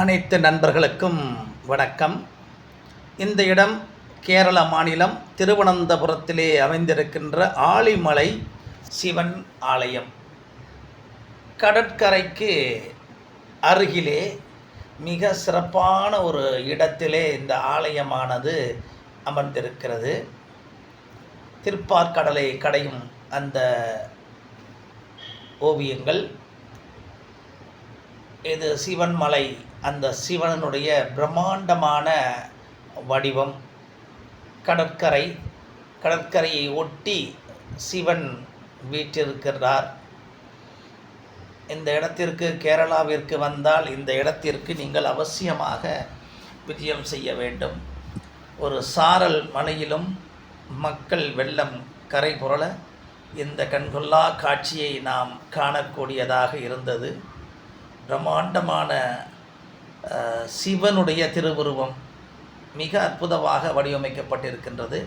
அனைத்து நண்பர்களுக்கும் வணக்கம். இந்த இடம் கேரள மாநிலம் திருவனந்தபுரத்திலே அமைந்திருக்கின்ற ஆழிமலை சிவன் ஆலயம். கடற்கரைக்கு அருகிலே மிக சிறப்பான ஒரு இடத்திலே இந்த ஆலயமானது அமர்ந்திருக்கிறது. திருப்பார்கடலை கடையும் அந்த ஓவியங்கள். இது சிவன்மலை அந்த சிவனுடைய பிரம்மாண்டமான வடிவம் கடற்கரை கடற்கரையை ஒட்டி சிவன் வீற்றிருக்கிறார். இந்த இடத்திற்கு கேரளாவிற்கு வந்தால் இந்த இடத்திற்கு நீங்கள் அவசியமாக விஜயம் செய்ய வேண்டும். ஒரு சாரல் மலையிலும் மக்கள் வெள்ளம் கரை புரள இந்த கண்கொள்ளா காட்சியை நாம் காணக்கூடியதாக இருந்தது. பிரம்மாண்டமான சிவனுடைய திருவுருவம் மிக அற்புதமாக வடிவமைக்கப்பட்டிருக்கின்றது.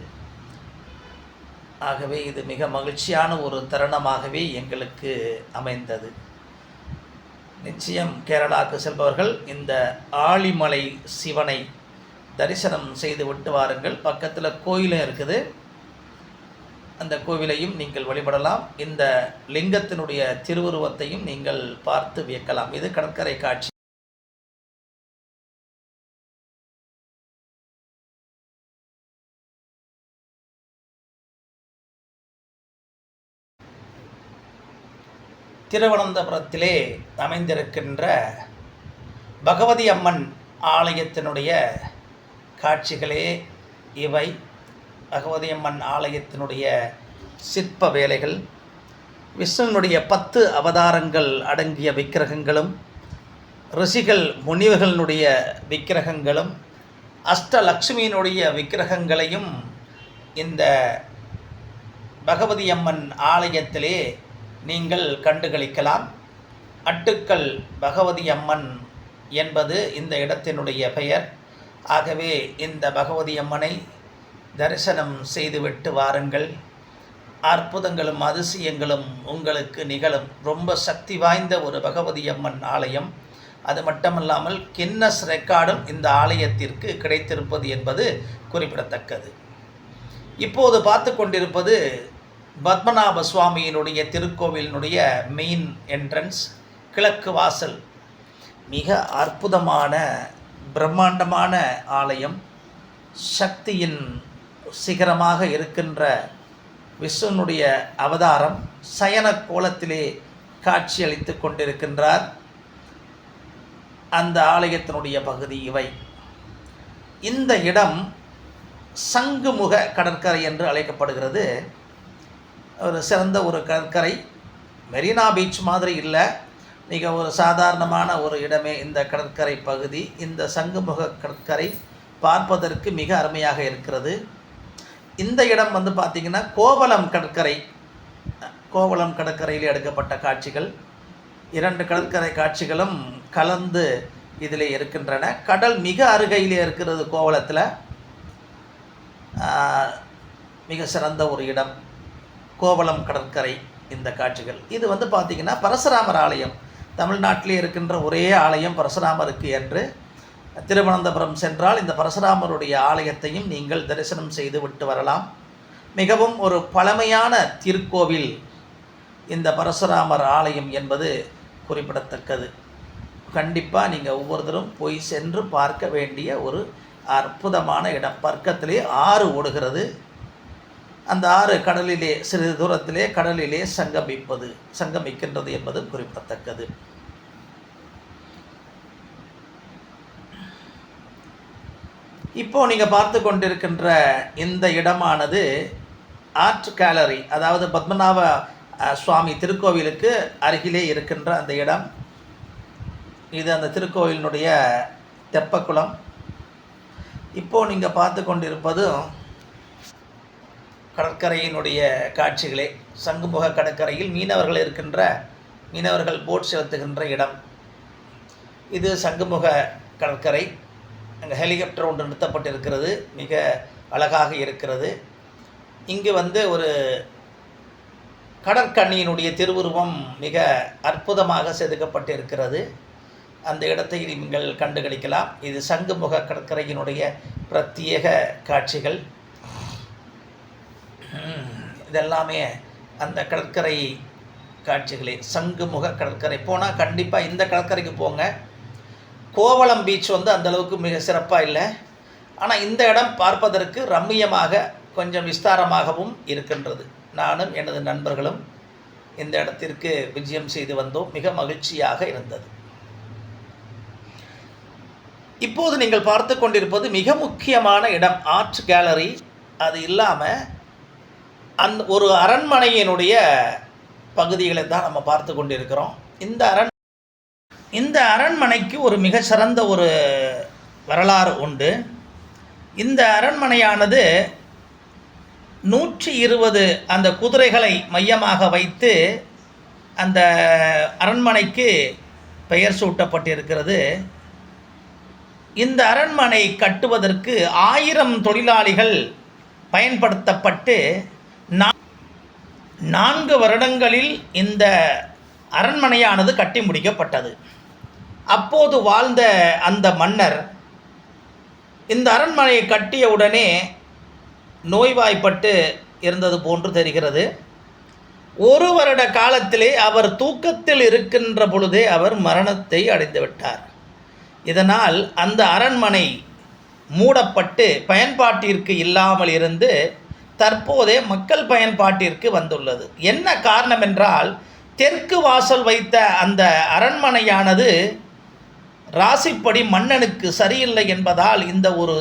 ஆகவே இது மிக மகிழ்ச்சியான ஒரு தருணமாகவே எங்களுக்கு அமைந்தது. நிச்சயம் கேரளாவுக்கு செல்பவர்கள் இந்த ஆழிமலை சிவனை தரிசனம் செய்து விட்டு வாருங்கள். பக்கத்தில் கோயிலும் இருக்குது. அந்த கோவிலையும் நீங்கள் வழிபடலாம். இந்த லிங்கத்தினுடைய திருவுருவத்தையும் நீங்கள் பார்த்து வியக்கலாம். இது கடற்கரை காட்சி. திருவனந்தபுரத்திலே அமைந்திருக்கின்ற பகவதி அம்மன் ஆலயத்தினுடைய காட்சிகளே இவை. பகவதி அம்மன் ஆலயத்தினுடைய சிற்ப வேலைகள் விஷ்ணுனுடைய பத்து அவதாரங்கள் அடங்கிய விக்கிரகங்களும் ரிஷிகள் முனிவர்களுடைய விக்கிரகங்களும் அஷ்டலக்ஷ்மியினுடைய விக்கிரகங்களையும் இந்த பகவதி அம்மன் ஆலயத்திலே நீங்கள் கண்டுகளிக்கலாம். அட்டுக்கல் பகவதி அம்மன் என்பது இந்த இடத்தினுடைய பெயர். ஆகவே இந்த பகவதி அம்மனை தரிசனம் செய்துவிட்டு வாருங்கள். அற்புதங்களும் அதிசயங்களும் உங்களுக்கு நிகழும். ரொம்ப சக்தி வாய்ந்த ஒரு பகவதி அம்மன் ஆலயம். அது மட்டுமல்லாமல் கின்னஸ் ரெக்கார்டும் இந்த ஆலயத்திற்கு கிடைத்திருப்பது என்பது குறிப்பிடத்தக்கது. இப்போது பார்த்து கொண்டிருப்பது பத்மநாப சுவாமியினுடைய திருக்கோவிலினுடைய மெயின் என்ட்ரன்ஸ் கிழக்கு வாசல். மிக அற்புதமான பிரம்மாண்டமான ஆலயம். சக்தியின் சிகரமாக இருக்கின்ற விஷ்ணுனுடைய அவதாரம் சயன கோலத்திலே காட்சியளித்து கொண்டிருக்கின்றார். அந்த ஆலயத்தினுடைய பகுதி இவை. இந்த இடம் சங்குமுக கடற்கரை என்று அழைக்கப்படுகிறது. ஒரு சிறந்த ஒரு கடற்கரை மெரினா பீச் மாதிரி இல்லை. மிக ஒரு சாதாரணமான ஒரு இடமே இந்த கடற்கரை பகுதி. இந்த சங்குமுக கடற்கரை பார்ப்பதற்கு மிக அருமையாக இருக்கிறது. இந்த இடம் வந்து பார்த்திங்கன்னா கோவளம் கடற்கரை. கோவளம் கடற்கரையில் எடுக்கப்பட்ட காட்சிகள். இரண்டு கடற்கரை காட்சிகளும் கலந்து இதில் இருக்கின்றன. கடல் மிக அருகையிலே இருக்கிறது கோவளத்தில். மிக சிறந்த ஒரு இடம். கோவளம் கடற்கரை இந்த காட்சிகள். இது வந்து பார்த்திங்கன்னா பரசுராமர் ஆலயம். தமிழ்நாட்டிலே இருக்கின்ற ஒரே ஆலயம் பரசுராமருக்கு என்று திருவனந்தபுரம் சென்றால் இந்த பரசுராமருடைய ஆலயத்தையும் நீங்கள் தரிசனம் செய்து விட்டு வரலாம். மிகவும் ஒரு பழமையான திருக்கோவில் இந்த பரசுராமர் ஆலயம் என்பது குறிப்பிடத்தக்கது. கண்டிப்பாக நீங்கள் ஒவ்வொருத்தரும் போய் சென்று பார்க்க வேண்டிய ஒரு அற்புதமான இடம். பக்கத்திலே ஆறு ஓடுகிறது. அந்த ஆறு கடலிலே சிறிது தூரத்திலே கடலிலே சங்கமிப்பது சங்கமிக்கின்றது என்பது குறிப்பிடத்தக்கது. இப்போ நீங்கள் பார்த்து கொண்டிருக்கின்ற இந்த இடமானது ஆர்ட் கேலரி அதாவது பத்மநாப சுவாமி திருக்கோவிலுக்கு அருகிலே இருக்கின்ற அந்த இடம். இது அந்த திருக்கோவிலினுடைய தெப்பக்குளம். இப்போ நீங்கள் பார்த்து கொண்டிருப்பதும் கடற்கரையினுடைய காட்சிகளே. சங்குமுக கடற்கரையில் மீனவர்கள் இருக்கின்ற மீனவர்கள் போட் செலுத்துகின்ற இடம். இது சங்குமுக கடற்கரை. அங்கே ஹெலிகாப்டர் ஒன்று நிறுத்தப்பட்டிருக்கிறது. மிக அழகாக இருக்கிறது. இங்கு வந்து ஒரு கடற்கண்ணியினுடைய திருவுருவம் மிக அற்புதமாக செதுக்கப்பட்டிருக்கிறது. அந்த இடத்தை நீங்கள் கண்டுகளிக்கலாம். இது சங்குமுக கடற்கரையினுடைய பிரத்யேக காட்சிகள். இதெல்லாமே அந்த கடற்கரை காட்சிகளே சங்குமுக கடற்கரை. போனால் கண்டிப்பாக இந்த கடற்கரைக்கு போங்க. கோவளம் பீச் வந்து அந்தளவுக்கு மிக சிறப்பாக இல்லை. ஆனால் இந்த இடம் பார்ப்பதற்கு ரம்மியமாக கொஞ்சம் விஸ்தாரமாகவும் இருக்கின்றது. நானும் எனது நண்பர்களும் இந்த இடத்திற்கு விஜயம் செய்து வந்தோம். மிக மகிழ்ச்சியாக இருந்தது. இப்போது நீங்கள் பார்த்து கொண்டிருப்பது மிக முக்கியமான இடம் ஆர்ட் கேலரி அது இல்லாமல் அந்த ஒரு அரண்மனையினுடைய பகுதிகளை தான் நம்ம பார்த்து கொண்டிருக்கிறோம். இந்த அரண் இந்த அரண்மனைக்கு ஒரு மிக சிறந்த ஒரு வரலாறு உண்டு. இந்த அரண்மனையானது நூற்றி இருபது அந்த குதிரைகளை மையமாக வைத்து அந்த அரண்மனைக்கு பெயர் சூட்டப்பட்டிருக்கிறது. இந்த அரண்மனை கட்டுவதற்கு ஆயிரம் தொழிலாளிகள் பயன்படுத்தப்பட்டு நான்கு வருடங்களில் இந்த அரண்மனையானது கட்டி முடிக்கப்பட்டது. அப்போது வாழ்ந்த அந்த மன்னர் இந்த அரண்மனையை கட்டிய உடனே நோய்வாய்ப்பட்டு இருந்தது போன்று தெரிகிறது. ஒரு வருட காலத்திலே அவர் தூக்கத்தில் இருக்கின்ற பொழுதே அவர் மரணத்தை அடைந்துவிட்டார் இதனால் அந்த அரண்மனை மூடப்பட்டு பயன்பாட்டிற்கு இல்லாமல் இருந்து தற்போதே மக்கள் பயன்பாட்டிற்கு வந்துள்ளது. என்ன காரணம் என்றால் தெற்கு வாசல் வைத்த அந்த அரண்மனையானது ராசிப்படி மன்னனுக்கு சரியில்லை என்பதால் இந்த ஒரு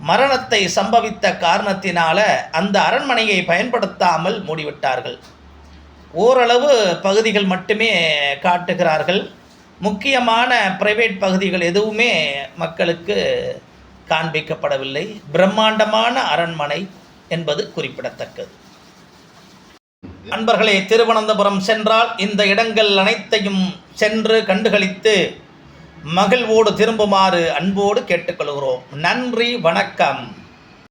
மரணத்தை சம்பவித்த காரணத்தினால அந்த அரண்மனையை பயன்படுத்தாமல் மூடிவிட்டார்கள். ஓரளவு பகுதிகள் மட்டுமே காட்டுகிறார்கள். முக்கியமான பிரைவேட் பகுதிகள் எதுவுமே மக்களுக்கு காண்பிக்கப்படவில்லை. பிரம்மாண்டமான அரண்மனை. என்பது குறிப்பிடத்தக்கது. நண்பர்களே திருவனந்தபுரம் சென்றால் இந்த இடங்கள் அனைத்தையும் சென்று கண்டுகளித்து மகிழ்வோடு திரும்புமாறு அன்போடு கேட்டுக்கொள்கிறோம். நன்றி வணக்கம்.